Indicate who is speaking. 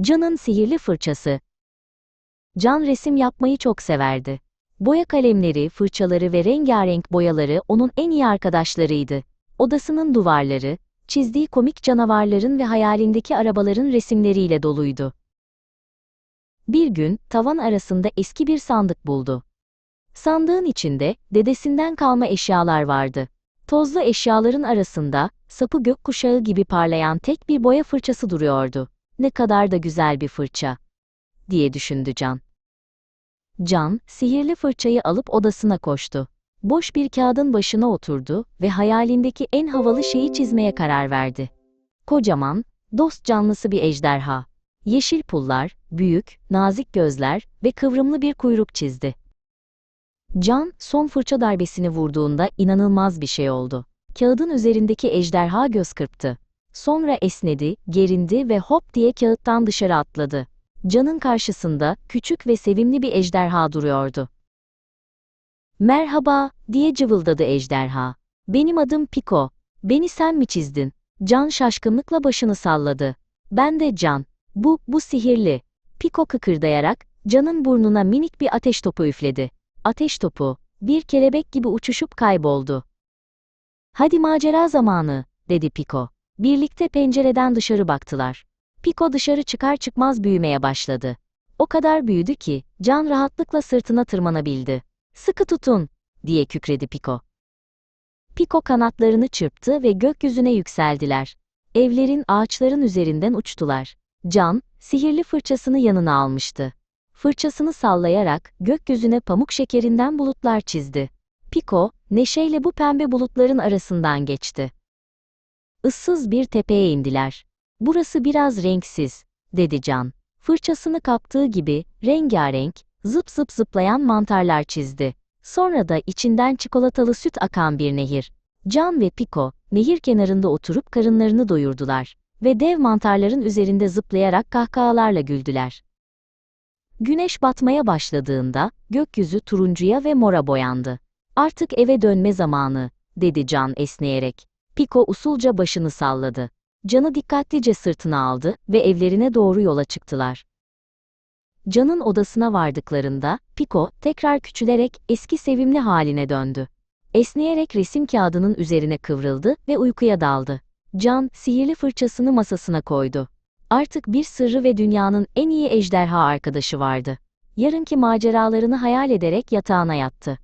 Speaker 1: Can'ın sihirli fırçası. Can resim yapmayı çok severdi. Boya kalemleri, fırçaları ve rengarenk boyaları onun en iyi arkadaşlarıydı. Odasının duvarları, çizdiği komik canavarların ve hayalindeki arabaların resimleriyle doluydu. Bir gün tavan arasında eski bir sandık buldu. Sandığın içinde dedesinden kalma eşyalar vardı. Tozlu eşyaların arasında sapı gökkuşağı gibi parlayan tek bir boya fırçası duruyordu. Ne kadar da güzel bir fırça, diye düşündü Can. Can, sihirli fırçayı alıp odasına koştu. Boş bir kağıdın başına oturdu ve hayalindeki en havalı şeyi çizmeye karar verdi. Kocaman, dost canlısı bir ejderha. Yeşil pullar, büyük, nazik gözler ve kıvrımlı bir kuyruk çizdi. Can, son fırça darbesini vurduğunda inanılmaz bir şey oldu. Kağıdın üzerindeki ejderha göz kırptı. Sonra esnedi, gerindi ve hop diye kağıttan dışarı atladı. Can'ın karşısında küçük ve sevimli bir ejderha duruyordu. Merhaba, diye cıvıldadı ejderha. Benim adım Piko. Beni sen mi çizdin? Can şaşkınlıkla başını salladı. Ben de Can. Bu, bu sihirli. Piko kıkırdayarak, Can'ın burnuna minik bir ateş topu üfledi. Ateş topu, bir kelebek gibi uçuşup kayboldu. Hadi macera zamanı, dedi Piko. Birlikte pencereden dışarı baktılar. Piko dışarı çıkar çıkmaz büyümeye başladı. O kadar büyüdü ki, Can rahatlıkla sırtına tırmanabildi. Sıkı tutun, diye kükredi Piko. Piko kanatlarını çırptı ve gökyüzüne yükseldiler. Evlerin, ağaçların üzerinden uçtular. Can, sihirli fırçasını yanına almıştı. Fırçasını sallayarak gökyüzüne pamuk şekerinden bulutlar çizdi. Piko, neşeyle bu pembe bulutların arasından geçti. Issız bir tepeye indiler. Burası biraz renksiz, dedi Can. Fırçasını kaptığı gibi rengarenk, zıp zıp zıplayan mantarlar çizdi. Sonra da içinden çikolatalı süt akan bir nehir. Can ve Piko, nehir kenarında oturup karınlarını doyurdular ve dev mantarların üzerinde zıplayarak kahkahalarla güldüler. Güneş batmaya başladığında gökyüzü turuncuya ve mora boyandı. Artık eve dönme zamanı, dedi Can esneyerek. Piko usulca başını salladı. Can'ı dikkatlice sırtına aldı ve evlerine doğru yola çıktılar. Can'ın odasına vardıklarında, Piko, tekrar küçülerek eski sevimli haline döndü. Esneyerek resim kağıdının üzerine kıvrıldı ve uykuya daldı. Can, sihirli fırçasını masasına koydu. Artık bir sırrı ve dünyanın en iyi ejderha arkadaşı vardı. Yarınki maceralarını hayal ederek yatağına yattı.